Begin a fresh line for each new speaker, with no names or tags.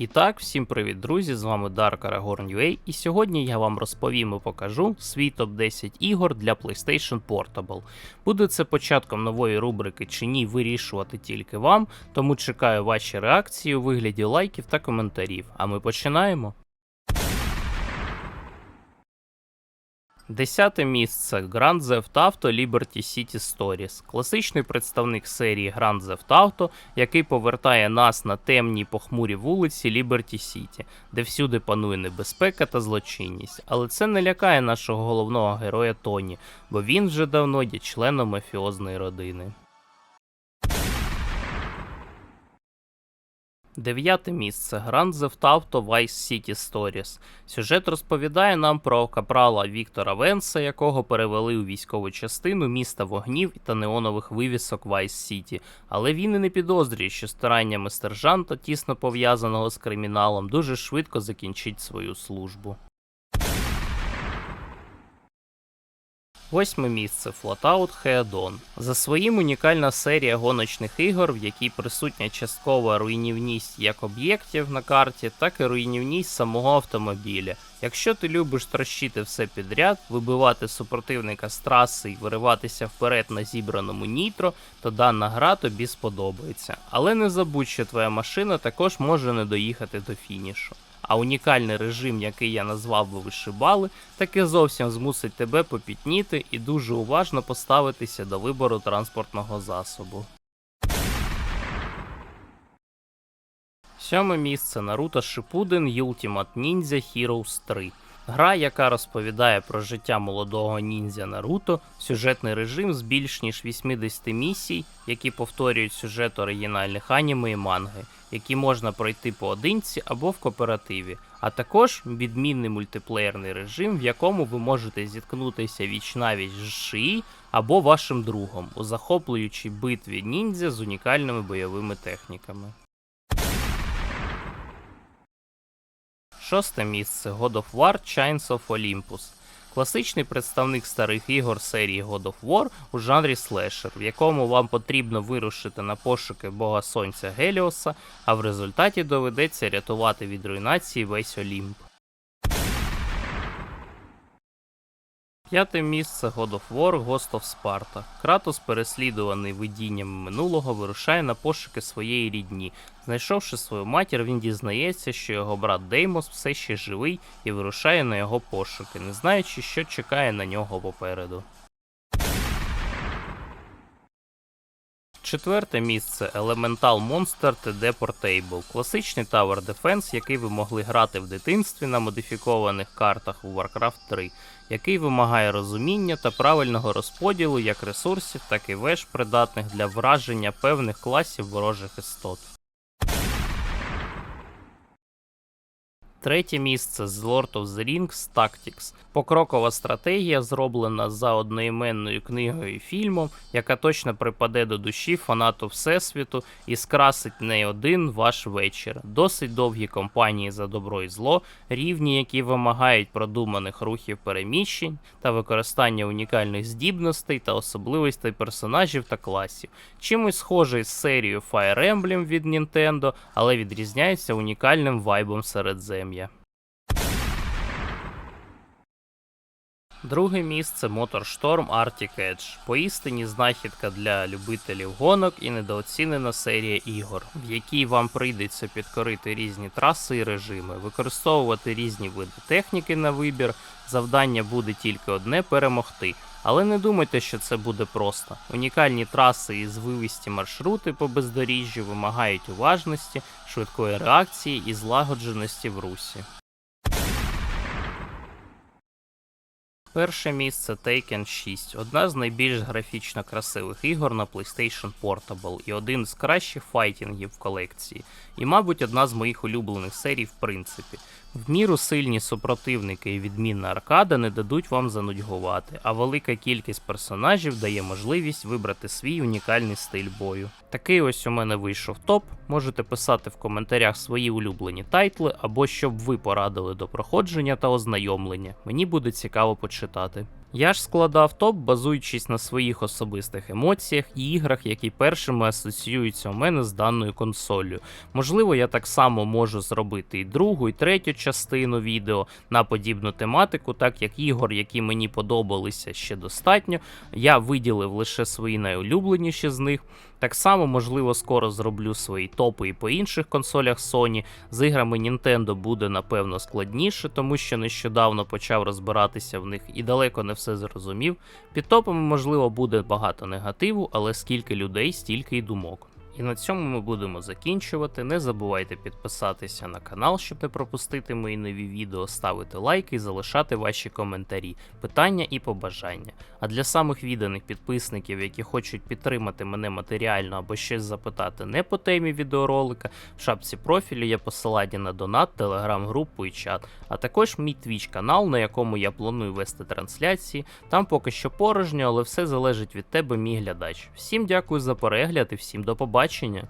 І так, всім привіт, друзі! З вами Dark Aragorn UA, і сьогодні я вам розповім і покажу свій топ-10 ігор для PlayStation Portable. Буде це початком нової рубрики чи ні, вирішувати тільки вам, тому чекаю ваші реакції у вигляді лайків та коментарів. А ми починаємо. Десяте місце Grand Theft Auto Liberty City Stories. Класичний представник серії Grand Theft Auto, який повертає нас на темні похмурі вулиці Liberty City, де всюди панує небезпека та злочинність. Але це не лякає нашого головного героя Тоні, бо він вже давно є членом мафіозної родини. Дев'яте місце Grand Theft Auto Vice City Stories. Сюжет розповідає нам про капрала Віктора Венса, якого перевели у військову частину міста вогнів та неонових вивісок Vice City. Але він і не підозрює, що стараннями сержанта, тісно пов'язаного з криміналом, дуже швидко закінчить свою службу. Восьме місце Flatout Headon. За своїм унікальна серія гоночних ігор, в якій присутня часткова руйнівність як об'єктів на карті, так і руйнівність самого автомобіля. Якщо ти любиш трощити все підряд, вибивати супротивника з траси і вириватися вперед на зібраному нітро, то дана гра тобі сподобається. Але не забудь, що твоя машина також може не доїхати до фінішу. А унікальний режим, який я назвав би вишибали, таки зовсім змусить тебе попітніти і дуже уважно поставитися до вибору транспортного засобу. Сьоме місце Наруто Shippuden Ultimate Ninja Heroes 3. Гра, яка розповідає про життя молодого ніндзя Наруто, сюжетний режим з більш ніж 80 місій, які повторюють сюжет оригінальних аніме і манги, які можна пройти поодинці або в кооперативі, а також відмінний мультиплеєрний режим, в якому ви можете зіткнутися віч-навіч з Шиї або вашим другом у захоплюючій битві ніндзя з унікальними бойовими техніками. Шосте місце God of War Chains of Olympus. Класичний представник старих ігор серії God of War у жанрі слешер, в якому вам потрібно вирушити на пошуки бога сонця Геліоса, а в результаті доведеться рятувати від руйнації весь Олімп. П'яте місце God of War Ghost of Sparta. Кратос, переслідуваний видіннями минулого, вирушає на пошуки своєї рідні. Знайшовши свою матір, він дізнається, що його брат Деймос все ще живий і вирушає на його пошуки, не знаючи, що чекає на нього попереду. Четверте місце Elemental Monster TD Portable. Класичний Tower Defense, який ви могли грати в дитинстві на модифікованих картах у Warcraft 3, який вимагає розуміння та правильного розподілу як ресурсів, так і веж, придатних для враження певних класів ворожих істот. Третє місце з Lord of the Rings Tactics. Покрокова стратегія, зроблена за одноіменною книгою і фільмом, яка точно припаде до душі фанату Всесвіту і скрасить не один ваш вечір. Досить довгі компанії за добро і зло, рівні, які вимагають продуманих рухів переміщень та використання унікальних здібностей та особливостей персонажів та класів. Чимось схожий з серією Fire Emblem від Nintendo, але відрізняється унікальним вайбом from you. Друге місце MotorStorm Arctic Edge. Поістині знахідка для любителів гонок і недооцінена серія ігор, в якій вам прийдеться підкорити різні траси і режими, використовувати різні види техніки на вибір. Завдання буде тільки одне перемогти. Але не думайте, що це буде просто. Унікальні траси і звивисті маршрути по бездоріжжю вимагають уважності, швидкої реакції і злагодженості в русі. Перше місце Taken 6, одна з найбільш графічно красивих ігор на PlayStation Portable і один з кращих файтінгів в колекції, і, мабуть, одна з моїх улюблених серій в принципі. В міру сильні супротивники і відмінна аркада не дадуть вам занудьгувати, а велика кількість персонажів дає можливість вибрати свій унікальний стиль бою. Такий ось у мене вийшов топ. Можете писати в коментарях свої улюблені тайтли або щоб ви порадили до проходження та ознайомлення. Мені буде цікаво почитати. Я ж складав топ, базуючись на своїх особистих емоціях і іграх, які першими асоціюються у мене з даною консоллю. Можливо, я так само можу зробити і другу, і третю частину відео на подібну тематику, так як ігор, які мені подобалися ще достатньо. Я виділив лише свої найулюбленіші з них. Так само, можливо, скоро зроблю свої топи і по інших консолях Sony. З іграми Nintendo буде напевно складніше, тому що нещодавно почав розбиратися в них і далеко не все зрозумів. Під топами, можливо, буде багато негативу, але скільки людей, стільки й думок. І на цьому ми будемо закінчувати. Не забувайте підписатися на канал, щоб не пропустити мої нові відео, ставити лайки і залишати ваші коментарі, питання і побажання. А для самих відданих підписників, які хочуть підтримати мене матеріально або щось запитати не по темі відеоролика, в шапці профілю є посилання на донат, телеграм-групу і чат, а також мій твіч канал, на якому я планую вести трансляції. Там поки що порожньо, але все залежить від тебе, мій глядач. Всім дякую за перегляд і всім до побачення.